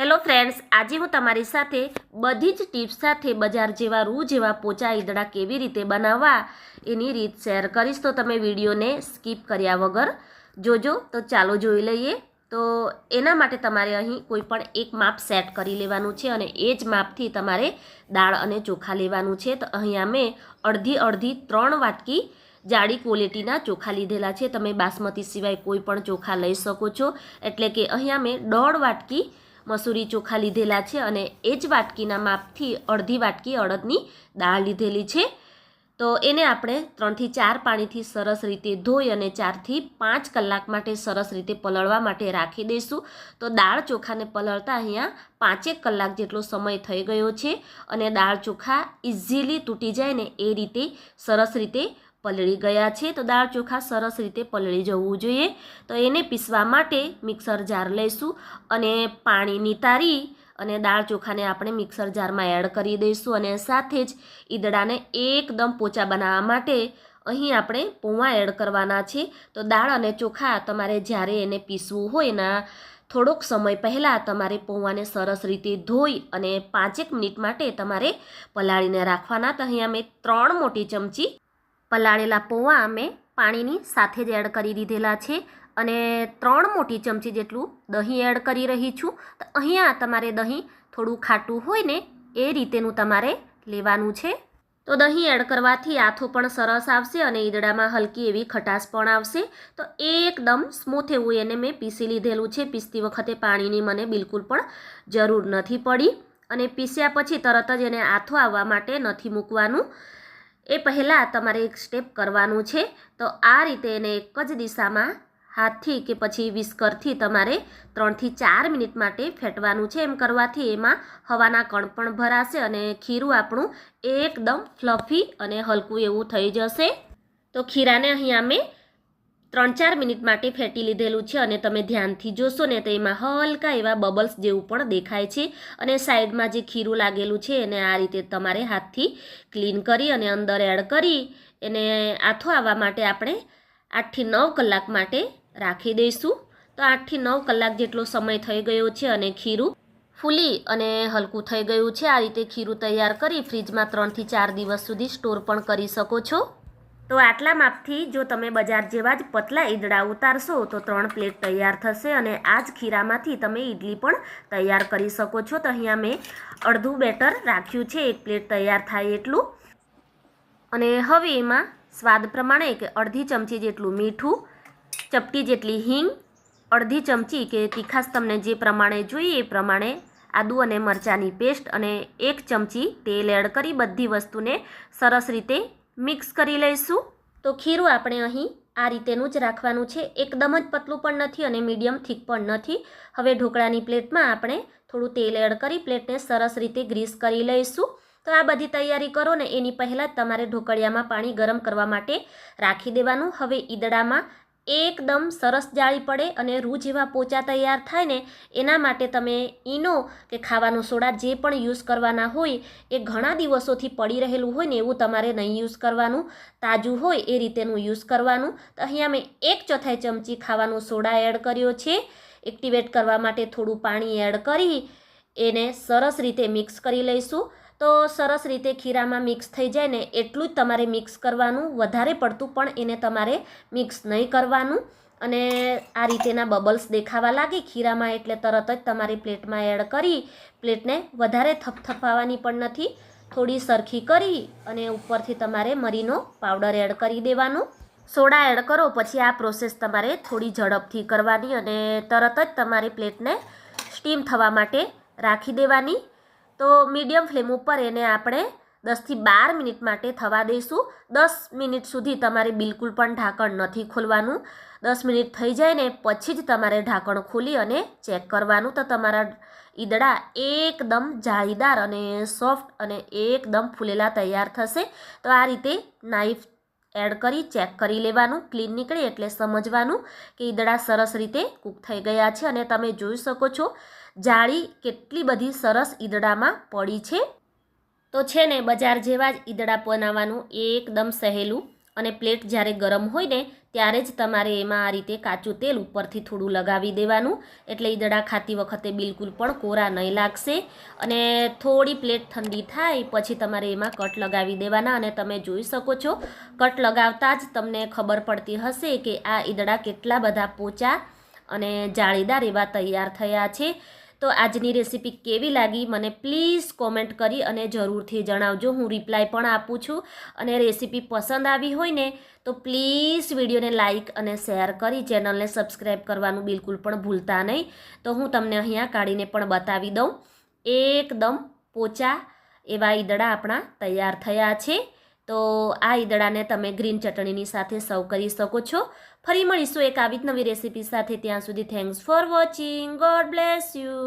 Hello friends, આજે હું તમારી સાથે બધી જ ટિપ્સ સાથે બજાર જેવા રૂ જેવા પોચા ઈદડા કેવી રીતે બનાવવા એની રીત શેર કરીશ. તો તમે વિડીયોને સ્કીપ કર્યા વગર જોજો. તો ચાલો જોઈ લઈએ. તો એના માટે તમારે અહીં કોઈ પણ એક માપ સેટ કરી લેવાનું છે અને એ જ માપથી તમારે દાળ અને ચોખા લેવાનું છે. તો અહીંયા મેં અડધી અડધી ત્રણ વાટકી જાડી ક્વોલિટીના ચોખા લીધેલા છે. તમે બાસમતી સિવાય કોઈ પણ ચોખા લઈ શકો છો. એટલે કે અહીંયા મેં દોઢ વાટકી મસૂરી ચોખા લીધેલા છે અને એ જ વાટકીના માપથી અડધી વાટકી અડદની દાળ લીધેલી છે. તો એને આપણે ત્રણથી ચાર પાણીથી સરસ રીતે ધોઈ અને ચારથી પાંચ કલાક માટે સરસ રીતે પલળવા માટે રાખી દઈશું. તો દાળ ચોખાને પલળતા અહીંયા પાંચેક કલાક જેટલો સમય થઈ ગયો છે અને દાળ ચોખા ઇઝીલી તૂટી જાય ને એ રીતે સરસ રીતે પલળી ગયા છે તો દાળ ચોખા સરસ રીતે પલળી જવું જોઈએ. તો એને પીસવા માટે મિક્સર જાર લઈશું અને પાણી નિતારી અને દાળ ચોખાને આપણે મિક્સર જારમાં એડ કરી દઈશું અને સાથે જ ઈદડાને એકદમ પોચા બનાવવા માટે અહીં આપણે પૌવા એડ કરવાના છે. તો દાળ અને ચોખા તમારે જ્યારે એને પીસવું હોય એના થોડોક સમય પહેલાં તમારે પૌવાને સરસ રીતે ધોઈ અને પાંચેક મિનિટ માટે તમારે પલાળીને રાખવાના. તો અહીંયા મેં ત્રણ મોટી ચમચી પલાળેલા પૌવા અમે પાણીની સાથે જ એડ કરી દીધેલા છે અને ત્રણ મોટી ચમચી જેટલું દહીં એડ કરી રહી છું. તો અહીંયા તમારે દહીં થોડું ખાટું હોય ને એ રીતેનું તમારે લેવાનું છે. તો દહીં એડ કરવાથી આથો પણ સરસ આવશે અને ઈદડામાં હલકી એવી ખટાશ પણ આવશે. તો એકદમ સ્મૂથ એવું એને મેં પીસી લીધેલું છે. પીસતી વખતે પાણીની મને બિલકુલ પણ જરૂર નથી પડી અને પીસ્યા પછી તરત જ એને આથો આવવા માટે નથી મૂકવાનું. એ પહેલાં તમારે એક સ્ટેપ કરવાનું છે. તો આ રીતે એને એક જ દિશામાં હાથથી કે પછી વિસ્કરથી તમારે ત્રણથી ચાર મિનિટ માટે ફેટવાનું છે એમ કરવાથી એમાં હવાના કણ પણ ભરાશે અને ખીરું આપણું એકદમ ફ્લફી અને હલકું એવું થઈ જશે. તો ખીરાને અહીંયા મેં ત્રણ ચાર મિનિટ માટે ફેટી લીધેલું છે અને તમે ધ્યાનથી જોશો ને તો એમાં હલકા એવા બબલ્સ જેવું પણ દેખાય છે અને સાઈડમાં જે ખીરું લાગેલું છે એને આ રીતે તમારે હાથથી ક્લીન કરી અને અંદર એડ કરી એને આથો આવવા માટે આપણે આઠથી નવ કલાક માટે રાખી દઈશું. તો આઠથી નવ કલાક જેટલો સમય થઈ ગયો છે અને ખીરું ફૂલી અને હલકું થઈ ગયું છે. આ રીતે ખીરું તૈયાર કરી ફ્રીજમાં ત્રણથી ચાર દિવસ સુધી સ્ટોર પણ કરી શકો છો. તો આટલા માપથી જો તમે બજાર જેવા જ પતલા ઈદડા ઉતારશો, તો ત્રણ પ્લેટ તૈયાર થશે અને આ જ ખીરામાંથી તમે ઈડલી પણ તૈયાર કરી શકો છો. તો અહીંયા મેં અડધું બેટર રાખ્યું છે, એક પ્લેટ તૈયાર થાય એટલું. અને હવે એમાં સ્વાદ પ્રમાણે કે અડધી ચમચી જેટલું મીઠું, ચપટી જેટલી હિંગ, અડધી ચમચી કે તીખાસ તમને જે પ્રમાણે જોઈએ એ પ્રમાણે આદુ અને મરચાંની પેસ્ટ અને એક ચમચી તેલ એડ કરી બધી વસ્તુને સરસ રીતે મિક્સ કરી લઈશું. તો ખીરું આપણે અહીં આ રીતેનું જ રાખવાનું છે. એકદમ જ પતલું પણ નથી અને મીડિયમ થીક પણ નથી. હવે ઢોકળાની પ્લેટમાં આપણે થોડું તેલ એડ કરી પ્લેટને સરસ રીતે ગ્રીસ કરી લઈશું. તો આ બધી તૈયારી કરો ને એની પહેલાં તમારે ઢોકળિયામાં પાણી ગરમ કરવા માટે રાખી દેવાનું. હવે ઈદડામાં એકદમ સરસ જાળી પડે અને રૂ જેવા પોચા તૈયાર થાય ને, એના માટે તમે ઈનો કે ખાવાનો સોડા જે પણ યુઝ કરવાના હોય, એ ઘણા દિવસોથી પડી રહેલું હોય ને, એવું તમારે નહીં યુઝ કરવાનું. તાજું હોય એ રીતેનું યુઝ કરવાનું. તો અહીંયા મેં એક ચોથાઈ ચમચી ખાવાનો સોડા એડ કર્યો છે. એક્ટિવેટ કરવા માટે થોડું પાણી એડ કરી, એને સરસ રીતે મિક્સ કરી લઈશું. તો સરસ રીતે ખીરામાં મિક્સ થઈ જાય ને એટલું જ તમારે મિક્સ કરવાનું, વધારે પડતું પણ એને તમારે મિક્સ નહીં કરવાનું. અને આ રીતેના બબલ્સ દેખાવા લાગે ખીરામાં એટલે તરત જ તમારી પ્લેટમાં એડ કરી, પ્લેટને વધારે થપથપાવવાની પણ નથી. થોડી સરખી કરી અને ઉપરથી તમારે મરીનો પાવડર એડ કરી દેવાનો. સોડા એડ કરો, પછી આ પ્રોસેસ તમારે થોડી ઝડપથી કરવાની અને તરત જ તમારી પ્લેટને સ્ટીમ થવા માટે રાખી દેવાની. તો મીડિયમ ફ્લેમ ઉપર એને આપણે દસથી બાર મિનિટ માટે થવા દઈશું. દસ મિનિટ સુધી તમારે બિલકુલ પણ ઢાંકણ નથી ખોલવાનું. દસ મિનિટ થઈ જાય ને પછી જ તમારે ઢાંકણ ખોલી અને ચેક કરવાનું. તો તમારા ઈદડા એકદમ જાળીદાર અને સોફ્ટ અને એકદમ ફૂલેલા તૈયાર થશે. તો આ રીતે નાઈફ એડ કરી, ચેક કરી લેવાનું, ક્લીન નીકળે એટલે સમજવાનું કે ઈદડા સરસ રીતે કૂક થઈ ગયા છે અને તમે જોઈ શકો છો જાળી કેટલી બધી સરસ ઈદડામાં પડી છે. તો છે ને, બજાર જેવા જ ઈદડા બનાવવાનું એકદમ સહેલું અને પ્લેટ જ્યારે ગરમ હોય ને, ત્યારે જ તમારે એમાં આ રીતે કાચું તેલ ઉપરથી થોડું લગાવી દેવાનું. એટલે ઈદડા ખાતી વખતે બિલકુલ પણ કોરા નહીં લાગશે. અને થોડી પ્લેટ ઠંડી થાય પછી તમારે એમાં કટ લગાવી દેવાના અને તમે જોઈ શકો છો, કટ લગાવતા જ તમને ખબર પડતી હશે કે આ ઈદડા કેટલા બધા પોચા અને જાળીદાર એવા તૈયાર થયા છે. તો આજની રેસીપી કેવી લાગી મને પ્લીઝ કોમેન્ટ કરી અને જરૂરથી જણાવજો. હું રિપ્લાય પણ આપું છું અને રેસીપી પસંદ આવી હોય ને તો પ્લીઝ વિડીયોને લાઇક અને શેર કરી. ચેનલને સબસ્ક્રાઈબ કરવાનું બિલકુલ પણ ભૂલતા નહીં. તો હું તમને અહીંયા કાઢીને પણ બતાવી દઉં. એકદમ પોચા એવા ઈદડા આપણા તૈયાર થયા છે. તો આ ઈદડાને તમે ગ્રીન ચટણીની સાથે સર્વ કરી શકો છો. ફરી મળીશું એક આવી જ નવી રેસીપી સાથે. ત્યાં સુધી thanks for watching. God bless you.